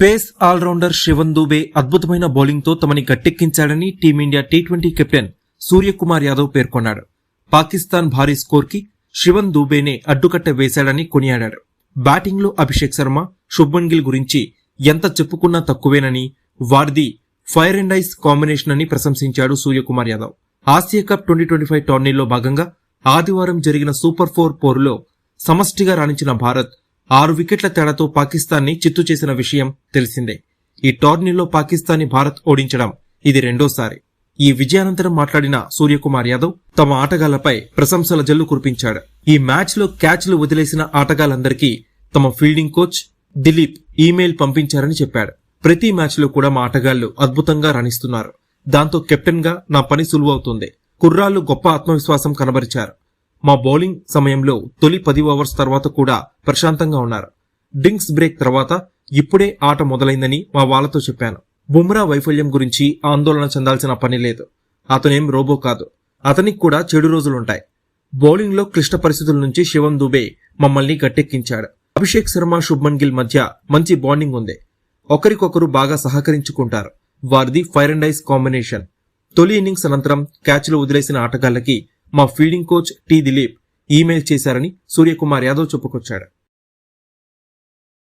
Pace all rounder Sivan Dubey అద్భుతమైన బౌలింగ్తో తమని గట్టెక్కించాడని team India T twenty captain Suryakumar Yadav పేర్కొన్నాడు. పాకిస్తాన్ భారీ స్కోర్కి శివన్ దూబేనే అడ్డుకట్ట వేశాడని కొనియాడాడు బ్యాటింగ్లో అభిషేక్ శర్మ శుభ్మన్ గిల్ గురించి ఎంత చెప్పుకున్నా తక్కువేనని వారిది ఫైర్ అండ్ ఐస్ కాంబినేషన్ అని ప్రశంసించాడు Suryakumar Yadav. Asia cup twenty twenty five టోర్నీలో భాగంగా ఆదివారం జరిగిన సూపర్ ఫోర్ పోరులో సమష్టిగా రాణించిన భారత్ ఆరు వికెట్ల తేడాతో పాకిస్తాన్ని చిత్తు చేసిన విషయం తెలిసిందే. ఈ టోర్నీలో పాకిస్తాన్ని భారత్ ఓడించడం ఇది రెండోసారి. ఈ విజయానంతరం మాట్లాడిన సూర్యకుమార్ యాదవ్ తమ ఆటగాళ్ళపై ప్రశంసల జల్లు కురిపించాడు. ఈ మ్యాచ్లో క్యాచ్లు వదిలేసిన ఆటగాళ్ళందరికీ తమ ఫీల్డింగ్ కోచ్ దిలీప్ ఈమెయిల్ పంపించారని చెప్పాడు. ప్రతి మ్యాచ్లో కూడా మా ఆటగాళ్ళు అద్భుతంగా రాణిస్తున్నారు. దాంతో కెప్టెన్గా నా పని సులువవుతుంది. కుర్రాళ్ళు గొప్ప ఆత్మవిశ్వాసం కనబరిచారు. మా బౌలింగ్ సమయంలో తొలి పది ఓవర్స్ తర్వాత కూడా ప్రశాంతంగా ఉన్నారు. డింగ్స్ బ్రేక్ తర్వాత ఇప్పుడే ఆట మొదలైందని మా వాళ్ళతో చెప్పాను. బుమ్రా వైఫల్యం గురించి ఆందోళన చెందాల్సిన పని లేదు. అతనేం రోబో కాదు. అతనికి కూడా చెడు రోజులుంటాయి. బౌలింగ్లో క్లిష్ట పరిస్థితుల నుంచి శివం దుబే మమ్మల్ని గట్టెక్కించాడు. అభిషేక్ శర్మ శుభ్మన్ గిల్ మధ్య మంచి బాండింగ్ ఉంది. ఒకరికొకరు బాగా సహకరించుకుంటారు. వారిది ఫైర్ అండ్ ఐస్ కాంబినేషన్. తొలి ఇన్నింగ్స్ అనంతరం క్యాచ్లు వదిలేసిన ఆటగాళ్ళకి మా fielding coach T Dilip email చేశారని సూర్యకుమార్ యాదవ్ చెప్పుకొచ్చాడు